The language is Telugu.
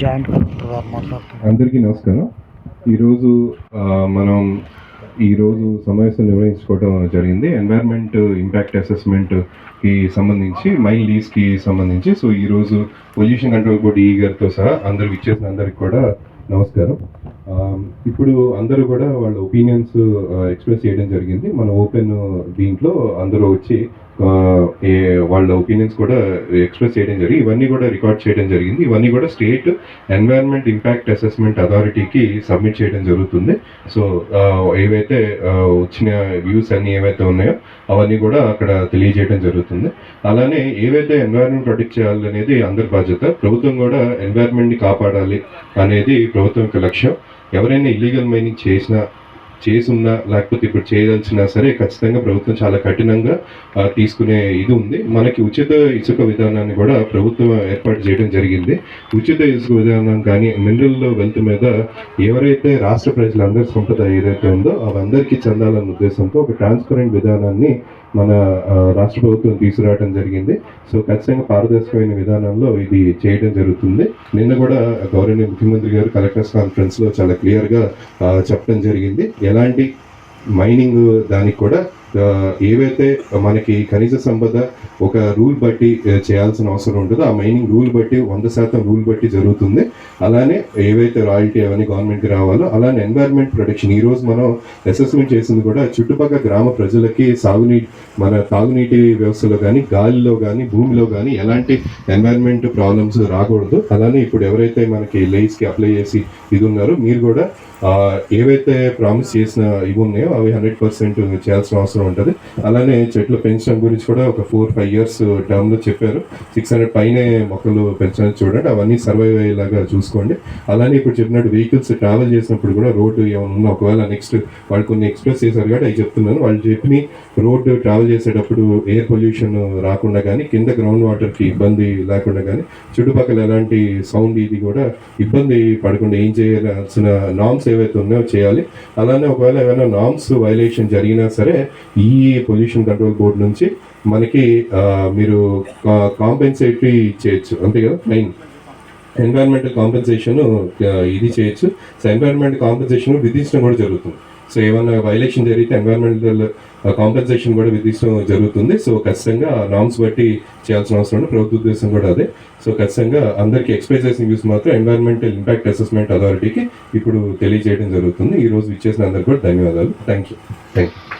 జాయింట్ కలెక్టర్ గారు మాట్లాడుతున్నారు. అందరికీ నమస్కారం. ఈరోజు మనం ఈరోజు సమావేశం నిర్వహించుకోవడం జరిగింది. ఎన్వైర్న్మెంట్ ఇంపాక్ట్ అసెస్మెంట్కి సంబంధించి మైల్ లీజ్కి సంబంధించి. సో ఈరోజు పొల్యూషన్ కంట్రోల్ బోర్డు ఈ గారితో సహా అందరు ఇచ్చేసిన అందరికి కూడా నమస్కారం. ఇప్పుడు అందరూ కూడా వాళ్ళ ఒపీనియన్స్ ఎక్స్ప్రెస్ చేయడం జరిగింది. మన ఓపెన్ దీంట్లో అందరూ వచ్చి వాళ్ళ ఒపీనియన్స్ కూడా ఎక్స్ప్రెస్ చేయడం జరిగింది ఇవన్నీ కూడా రికార్డ్ చేయడం జరిగింది. ఇవన్నీ కూడా స్టేట్ ఎన్వైరన్మెంట్ ఇంపాక్ట్ అసెస్మెంట్ అథారిటీకి సబ్మిట్ చేయడం జరుగుతుంది. సో ఏవైతే వచ్చిన వ్యూస్ అన్ని ఏవైతే ఉన్నాయో అవన్నీ కూడా అక్కడ తెలియజేయడం జరుగుతుంది. అలానే ఏవైతే ఎన్వైరన్మెంట్ ప్రొటెక్ట్ చేయాలనేది అందరి బాధ్యత. ప్రభుత్వం కూడా ఎన్వైరన్మెంట్ని కాపాడాలి అనేది ప్రభుత్వం యొక్క లక్ష్యం. ఎవరైనా ఇల్లీగల్ మైనింగ్ చేసినా చేసున్నా లేకపోతే ఇప్పుడు చేయదలిచినా సరే ఖచ్చితంగా ప్రభుత్వం చాలా కఠినంగా తీసుకునే ఇది ఉంది. మనకి ఉచిత ఇసుక విధానాన్ని కూడా ప్రభుత్వం ఏర్పాటు చేయడం జరిగింది. ఉచిత ఇసుక విధానం కానీ మినరల్ వెల్త్ మీద ఎవరైతే రాష్ట్ర ప్రజలందరి సంపద ఏదైతే ఉందో అవందరికీ చెందాలన్న ఉద్దేశంతో ఒక ట్రాన్స్పరెంట్ విధానాన్ని మన రాష్ట్ర ప్రభుత్వం తీసుకురావడం జరిగింది. సో ఖచ్చితంగా పారదర్శకమైన విధానంలో ఇది చేయడం జరుగుతుంది. నిన్న కూడా గౌరవనీయ ముఖ్యమంత్రి గారు కలెక్టర్స్ కాన్ఫరెన్స్లో చాలా క్లియర్గా చెప్పడం జరిగింది. ఎలాంటి మైనింగ్ దానికి కూడా ఏవైతే మనకి ఖనిజ సంపద ఒక రూల్ బట్టి చేయాల్సిన అవసరం ఉంటుందో ఆ మైనింగ్ రూల్ బట్టి వంద శాతం రూల్ బట్టి జరుగుతుంది. అలానే ఏవైతే రాయల్టీ అవన్నీ గవర్నమెంట్కి రావాలో అలానే ఎన్వైర్న్మెంట్ ప్రొటెక్షన్. ఈరోజు మనం అసెస్మెంట్ చేసింది కూడా చుట్టుపక్కల గ్రామ ప్రజలకి సాగునీటి మన తాగునీటి వ్యవస్థలో కానీ గాలిలో కానీ భూమిలో కానీ ఎలాంటి ఎన్వైర్న్మెంట్ ప్రాబ్లమ్స్ రాకూడదు. అలానే ఇప్పుడు ఎవరైతే మనకి లైస్కి అప్లై చేసి ఇది ఉన్నారో మీరు కూడా ఏవైతే ప్రామిస్ చేసిన ఇవి ఉన్నాయో అవి హండ్రెడ్ పర్సెంట్ చేయాల్సిన అవసరం ఉంటుంది. అలానే చెట్లు పెంచడం గురించి కూడా ఒక ఫోర్ ఫైవ్ ఇయర్స్ టర్మ్లో చెప్పారు. సిక్స్ హండ్రెడ్ పైనే మొక్కలు పెంచడానికి చూడండి. అవన్నీ సర్వైవ్ అయ్యేలాగా చూసుకోండి. అలానే ఇప్పుడు చెప్పినట్టు వెహికల్స్ ట్రావెల్ చేసినప్పుడు కూడా రోడ్డు ఏమైనా ఉన్నా ఒకవేళ నెక్స్ట్ వాళ్ళు కొన్ని ఎక్స్ప్రెస్ చేశారు కాబట్టి అవి చెప్తున్నాను. వాళ్ళు చెప్పిన రోడ్డు ట్రావెల్ చేసేటప్పుడు ఎయిర్ పొల్యూషన్ రాకుండా కానీ కింద గ్రౌండ్ వాటర్కి ఇబ్బంది లేకుండా కానీ చుట్టుపక్కల ఎలాంటి సౌండ్ ఇది కూడా ఇబ్బంది పడకుండా ఏం చేయాల్సిన నామ్స్ ఏవైతే ఉన్నాయో చేయాలి. అలానే ఒకవేళ ఏమైనా నామ్స్ వైలేషన్ జరిగినా సరే ఈ పొల్యూషన్ కంట్రోల్ బోర్డు నుంచి మనకి మీరు కాంపెన్సేటరీ చేయొచ్చు. అంతే కదా? మెయిన్ ఎన్వైరన్మెంటల్ కాంపెన్సేషన్ ఇది చేయొచ్చు. సో ఎన్వైరన్మెంట్ కాంపెన్సేషన్ విధించడం కూడా జరుగుతుంది. సో ఏమన్నా వైలేషన్ జరిగితే ఎన్వైరన్మెంటల్ కాంపెన్సేషన్ కూడా విధించడం జరుగుతుంది. సో ఖచ్చితంగా నామ్స్ బట్టి చేయాల్సిన అవసరం ఉంది. ప్రభుత్వ ఉద్దేశం కూడా అదే. సో ఖచ్చితంగా అందరికీ ఎక్స్ప్రెస్ చేసిన వ్యూస్ మాత్రం ఎన్వైరన్మెంటల్ ఇంపాక్ట్ అసెస్మెంట్ అథారిటీకి ఇప్పుడు తెలియజేయడం జరుగుతుంది. ఈ రోజు ఇచ్చేసిన అందరికీ కూడా ధన్యవాదాలు. Thank you thank you